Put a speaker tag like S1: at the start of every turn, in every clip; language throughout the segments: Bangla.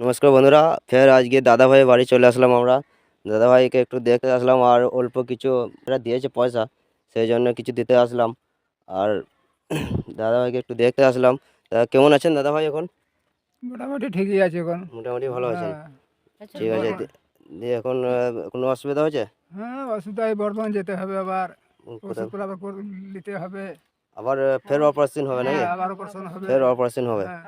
S1: নমস্কার বন্ধুরা ফের আজকে দাদা ভাইয়ের বাড়ি চলে আসলাম আমরা। দাদা ভাইকে একটু দেখতে আসলাম আর অল্প কিছু এরা দিয়েছে পয়সা সেই জন্য কিছু দিতে আসলাম। আর দাদা ভাইকে একটু দেখতে আসলাম। তা কেমন আছেন দাদা ভাই এখন?
S2: মোটামুটি ঠিকই আছে এখন।
S1: মোটামুটি ভালো আছেন।
S2: হ্যাঁ।
S1: ঠিক আছে দিয়ে এখন কোনো অসুবিধা হয়েছে?
S2: হ্যাঁ অসুবিধায় বর্ধমান যেতে হবে আবার। নিতে হবে।
S1: আবার ফের অপারেশন হবে নাকি?
S2: হ্যাঁ,
S1: ফের অপারেশন হবে।
S2: হ্যাঁ।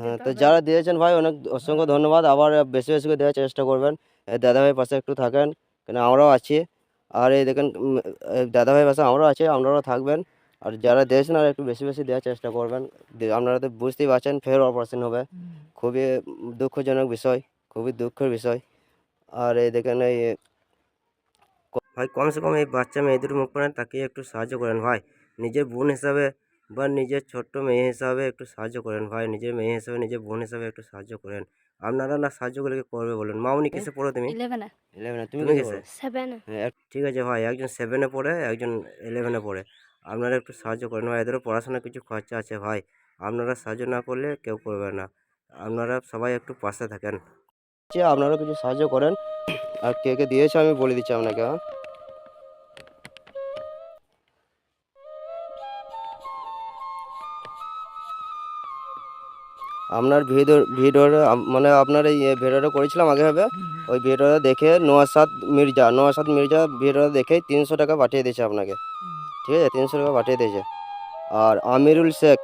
S1: হ্যাঁ তো যারা দিয়েছেন ভাই অনেক অসংখ্য ধন্যবাদ। আবার বেশি বেশি করে দেওয়ার চেষ্টা করবেন। এই দাদা ভাইয়ের পাশে একটু থাকেন কেন আমরাও আছি। আর এই দেখেন উম, এই দাদা ভাইয়ের পাশে আমরাও আছি আপনারাও থাকবেন। আর যারা দিয়েছেন আর একটু বেশি বেশি দেওয়ার চেষ্টা করবেন। আপনারা তো বুঝতেই পারছেন ফের অপারেশন হবে। খুবই দুঃখজনক বিষয় খুবই দুঃখের বিষয়। আর এই দেখেন এই ভাই কমসে কম এই বাচ্চা মেয়েদের মুখ পানে তাকে একটু সাহায্য করেন ভাই। নিজের বোন হিসাবে বা নিজের ছোট্ট মেয়ে হিসাবে একটু সাহায্য করেন। ভাই নিজের মেয়ে হিসাবে নিজের বোন হিসাবে একটু সাহায্য করেন। আপনারা না সাহায্য করলে কে করবে বলুন। মামনি কিসে পড়ো তুমি?
S3: ইলেভেনে
S1: ইলেভেনে তুমি কিসে
S3: সেভেনে
S1: হ্যাঁ ঠিক আছে ভাই একজন সেভেনে পড়ে একজন ইলেভেনে পড়ে। আপনারা একটু সাহায্য করেন ভাই এদেরও পড়াশোনার কিছু খরচা আছে ভাই। আপনারা সাহায্য না করলে কেউ করবে না। আপনারা সবাই একটু পাশে থাকেন। আপনারা কিছু সাহায্য করেন। আর কে কে দিয়েছে আমি বলে দিচ্ছি আপনাকে হ্যাঁ। আপনার ভিডিও ভিডিওটা মানে আপনার এই ভিডিওটা করেছিলাম আগে হবে ওই ভিডিওটা দেখে নওয়াসাদ মির্জা নওয়াসাদ মির্জা ভিডিওটা দেখে তিনশো টাকা পাঠিয়ে দিয়েছে আপনাকে। ঠিক আছে? তিনশো টাকা পাঠিয়ে দিয়েছে। আর আমিরুল শেখ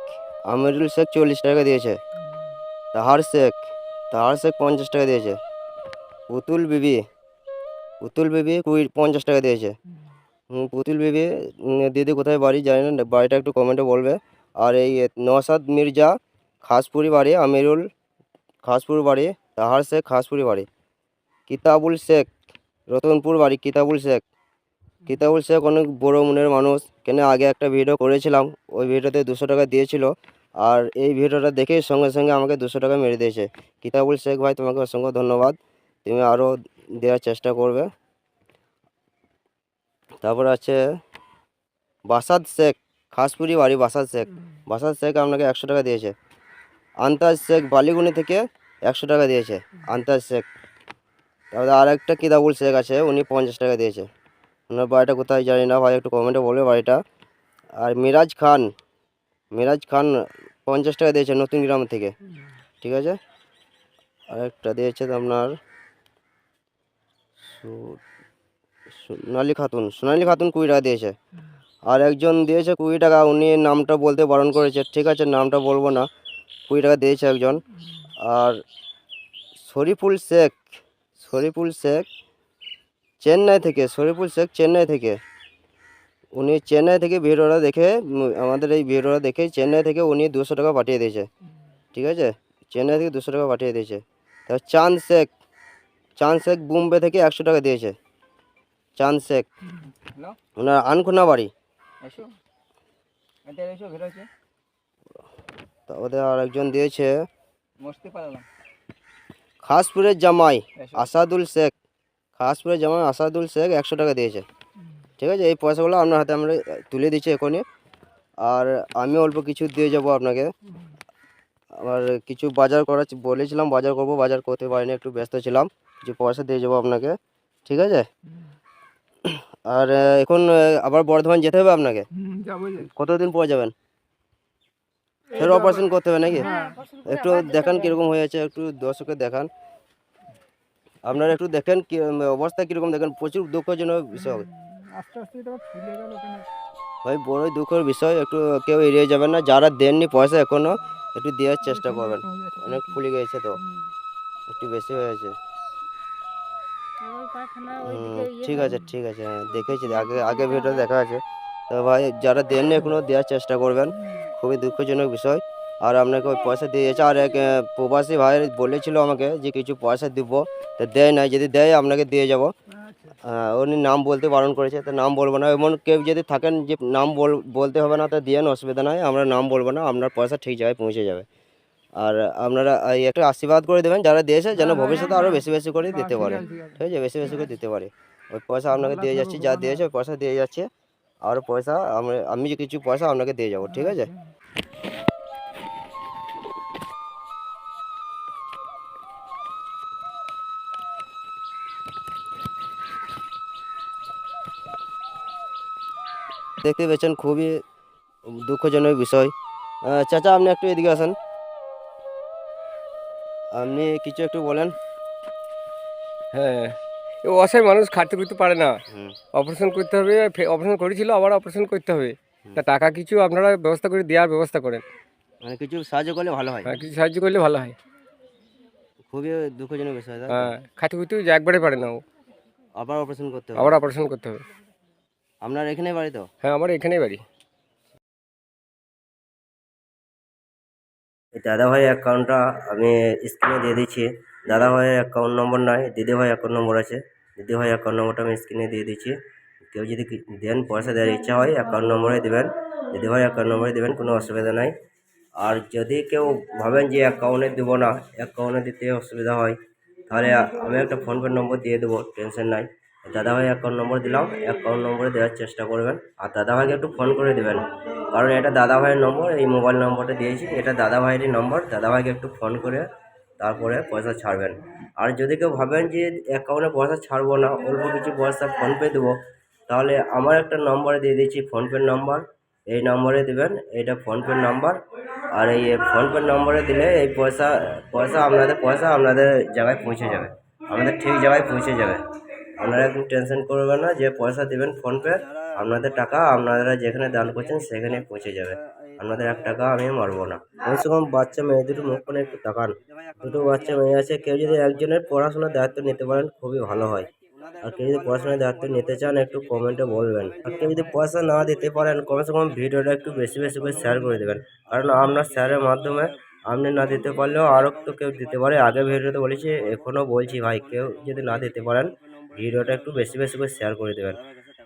S1: আমিরুল শেখ চল্লিশ টাকা দিয়েছে। তাহার শেখ তাহার শেখ পঞ্চাশ টাকা দিয়েছে। পুতুল বিবি পুতুল বিবি কুড়ি, পঞ্চাশ টাকা দিয়েছে। পুতুল বিবি দিদি কোথায় বাড়ি? জানি না, বাড়িটা একটু কমেন্টে বলবে। আর এই নওয়াসাদ মির্জা খাসপুরি বাড়ি আমিরুল খাসপুর বাড়ি তাহার শেখ খাসপুরি বাড়ি কিতাবুল শেখ রতনপুর বাড়ি কিতাবুল শেখ কিতাবুল শেখ অনেক বড় মনের মানুষ কেন আগে একটা ভিডিও করেছিলাম ওই ভিডিওতে দুশো টাকা দিয়েছিল। আর এই ভিডিওটা দেখেই সঙ্গে সঙ্গে আমাকে দুশো টাকা মেরে দিয়েছে। কিতাবুল শেখ ভাই, তোমাকে অসংখ্য ধন্যবাদ। তুমি আরও দেওয়ার চেষ্টা করবে। তারপর আছে বাসাদ শেখ, খাসপুরি বাড়ি বাসাদ শেখ। বাসাদ শেখ আপনাকে একশো টাকা দিয়েছে। আন্তাজ শেখ বালিগুনি থেকে একশো টাকা দিয়েছে, আন্তাজ শেখ। তারপরে আর একটা কিতাবুল শেখ আছে, উনি পঞ্চাশ টাকা দিয়েছে। ওনার বাড়িটা কোথায় জানি না, ভাই একটু কমেন্টে বলবে বাড়িটা। আর মিরাজ খান মিরাজ খান পঞ্চাশ টাকা দিয়েছে নতুন গ্রাম থেকে, ঠিক আছে? আর একটা দিয়েছে আপনার সোনালি খাতুন সোনালি খাতুন কুড়ি টাকা দিয়েছে। আর একজন দিয়েছে কুড়ি টাকা, উনি নামটা বলতে বারণ করেছে, ঠিক আছে, নামটা বলব না। কুড়ি টাকা দিয়েছে একজন। আর শরীফুল শেখ শরীফুল শেখ চেন্নাই থেকে শরীফুল শেখ চেন্নাই থেকে। উনি চেন্নাই থেকে ভিডিওটা দেখে আমাদের এই ভিডিওটা দেখে চেন্নাই থেকে উনি দুশো টাকা পাঠিয়ে দিয়েছে। ঠিক আছে? চেন্নাই থেকে দুশো টাকা পাঠিয়ে দিয়েছে। তারপর চাঁদ শেখ চাঁদ শেখ বোম্বে থেকে একশো টাকা দিয়েছে। চাঁদ শেখ। ওনার আনখোনা বাড়ি। তারপরে আর একজন দিয়েছে খাসপুরের জামাই আসাদুল শেখ। খাসপুরের জামাই আসাদুল শেখ একশো টাকা দিয়েছে। ঠিক আছে? এই পয়সাগুলো আপনার হাতে আমরা তুলে দিচ্ছি এখনই। আর আমি অল্প কিছু দিয়ে যাব আপনাকে। আবার কিছু বাজার করা বলেছিলাম বাজার করব বাজার করতে পারিনি একটু ব্যস্ত ছিলাম। কিছু পয়সা দিয়ে যাব আপনাকে। ঠিক আছে? আর এখন আবার বর্ধমান যেতে হবে আপনাকে? কতদিন পর যাবেন? ফের অপারেশন করতে হবে নাকি? একটু দেখান কীরকম হয়েছে একটু দর্শকে দেখান। আপনারা একটু দেখেন কি অবস্থা কীরকম দেখেন প্রচুর দুঃখজনক বিষয় ভাই বড়ই দুঃখের বিষয় একটু কেউ এড়িয়ে যাবেন না যারা দেননি পয়সা এখনও একটু দেওয়ার চেষ্টা করবেন। অনেক ফুলে গেছে তো একটু বেশি হয়েছে। হুম, ঠিক আছে ঠিক আছে হ্যাঁ দেখেছি আগে আগে ভিডিও দেখা আছে। তো ভাই যারা দেননি এখনও দেওয়ার চেষ্টা করবেন। খুবই দুঃখজনক বিষয়। আর আপনাকে ওই পয়সা দিয়েছে আর এক প্রবাসী ভাই বলেছিল আমাকে যে কিছু পয়সা দিব তো দেয় নাই। যদি দেয় আপনাকে দিয়ে যাব। হ্যাঁ, উনি নাম বলতে বারণ করেছে তো নাম বলব না। এমন কেউ যদি থাকেন যে নাম বল বলতে হবে না তো দিয়েন অসুবিধা নাই। আমরা নাম বলব না আপনার পয়সা ঠিক জায়গায় পৌঁছে যাবে। আর আপনারা এই একটা আশীর্বাদ করে দেবেন যারা দিয়েছে যেন ভবিষ্যতে আরও বেশি বেশি করে দিতে পারে। ঠিক আছে বেশি বেশি করে দিতে পারে। ওই পয়সা আপনাকে দিয়ে যাচ্ছে যা দিয়েছে ওই পয়সা দিয়ে যাচ্ছে। और पैसा जो कि पैसा आपके दिए जाब ठीक है देखते पेन खूब ही दुख जनक विषय चाचा अपनी एकटू तो एदी आसान। अपनी किचु
S3: एक हाँ। অসহায় মানুষ খাটতে করতে পারে না। অপারেশন করতে হবে অপারেশন করেছিল আবার অপারেশন করতে হবে। তা টাকা কিছু আপনারা ব্যবস্থা করে দেওয়ার ব্যবস্থা করেন।
S1: মানে কিছু সাহায্য করলে ভালো হয়?
S3: হ্যাঁ কিছু সাহায্য করলে ভালো হয়।
S1: খুবই দুঃখজনক বিষয়?
S3: হ্যাঁ খাটতে খুঁজতে একবারে পারে না ও।
S1: আবার অপারেশন করতে হবে?
S3: আবার অপারেশন করতে হবে।
S1: আপনার এখানে বাড়ি তো?
S3: হ্যাঁ আমার এখানেই বাড়ি।
S1: এই দাদাভাই অ্যাকাউন্টটা আমি স্ক্রিনে দিয়ে দিচ্ছি। দাদাভাইয়ের অ্যাকাউন্ট নম্বর নয় দিদিভাই অ্যাকাউন্ট নম্বর আছে। দিদিভাই অ্যাকাউন্ট নম্বরটা আমি স্ক্রিনে দিয়ে দিচ্ছি। কেউ যদি দেন, পয়সা দেওয়ার ইচ্ছা হয় অ্যাকাউন্ট নম্বরে দেবেন। দিদিভাই অ্যাকাউন্ট নম্বরে দেবেন, কোনো অসুবিধা নাই। আর যদি কেউ ভাবেন যে অ্যাকাউন্টে দেবো না অ্যাকাউন্টে দিতে অসুবিধা হয়, তাহলে আমি একটা ফোনপে নম্বর দিয়ে দেবো টেনশন নাই। দাদাভাই অ্যাকাউন্ট নম্বর দিলাম অ্যাকাউন্ট নম্বরে দেওয়ার চেষ্টা করবেন। আর দাদাভাইকে একটু ফোন করে দেবেন। কারণ এটা দাদাভাইয়ের নম্বর এই মোবাইল নম্বরটা দিয়েছি, এটা দাদাভাইয়েরই নম্বর দাদাভাইকে একটু ফোন করে তারপরে পয়সা ছাড়বেন। আর যদি কেউ ভাবেন যে অ্যাকাউন্টে পয়সা ছাড়বো না, অল্প কিছু পয়সা ফোনপে দেবো, তাহলে আমার একটা নম্বরে দিয়ে দিচ্ছি ফোনপের নম্বর এই নম্বরে দেবেন, এইটা ফোনপের নম্বর আর এই ফোনপের নম্বরে দিলে এই পয়সা পয়সা আপনাদের পয়সা আপনাদের জায়গায় পৌঁছে যাবে। আপনাদের ঠিক জায়গায় পৌঁছে যাবে। আপনারা একদম টেনশন করবেন না যে পয়সা দেবেন ফোনপে আপনাদের টাকা আপনারা যেখানে দান করছেন সেখানে পৌঁছে যাবে। আপনাদের এক টাকা আমি মারবো না। কমসে কম বাচ্চা মেয়ে দুটো মুখ করে একটু তাকান। দুটো বাচ্চা মেয়ে আছে, কেউ যদি একজনের পড়াশোনার দায়িত্ব নিতে পারেন, খুবই ভালো হয়। আর কেউ যদি পড়াশোনার দায়িত্ব নিতে চান, একটু কমেন্টে বলবেন। আর কেউ যদি পয়সা না দিতে পারেন কমসে কম ভিডিওটা একটু বেশি বেশি করে শেয়ার করে দেবেন। কারণ আপনার শেয়ারের মাধ্যমে আপনি না দিতে পারলেও আরও তো কেউ দিতে পারে। আগে ভিডিওতে বলেছি এখনও বলছি ভাই, কেউ যদি না দিতে পারেন, ভিডিওটা একটু বেশি বেশি করে শেয়ার করে দেবেন।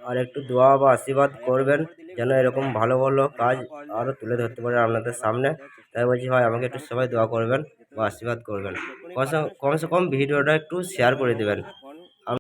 S1: আর একটু দোয়া বা আশীর্বাদ করবেন যেন এরকম ভালো ভালো কাজ আরও তুলে ধরতে পারে আপনাদের সামনে। তাই বলছি ভাই, আমাকে একটু সবাই দোয়া করবেন বা আশীর্বাদ করবেন। কমসে কম ভিডিওটা একটু শেয়ার করে দেবেন।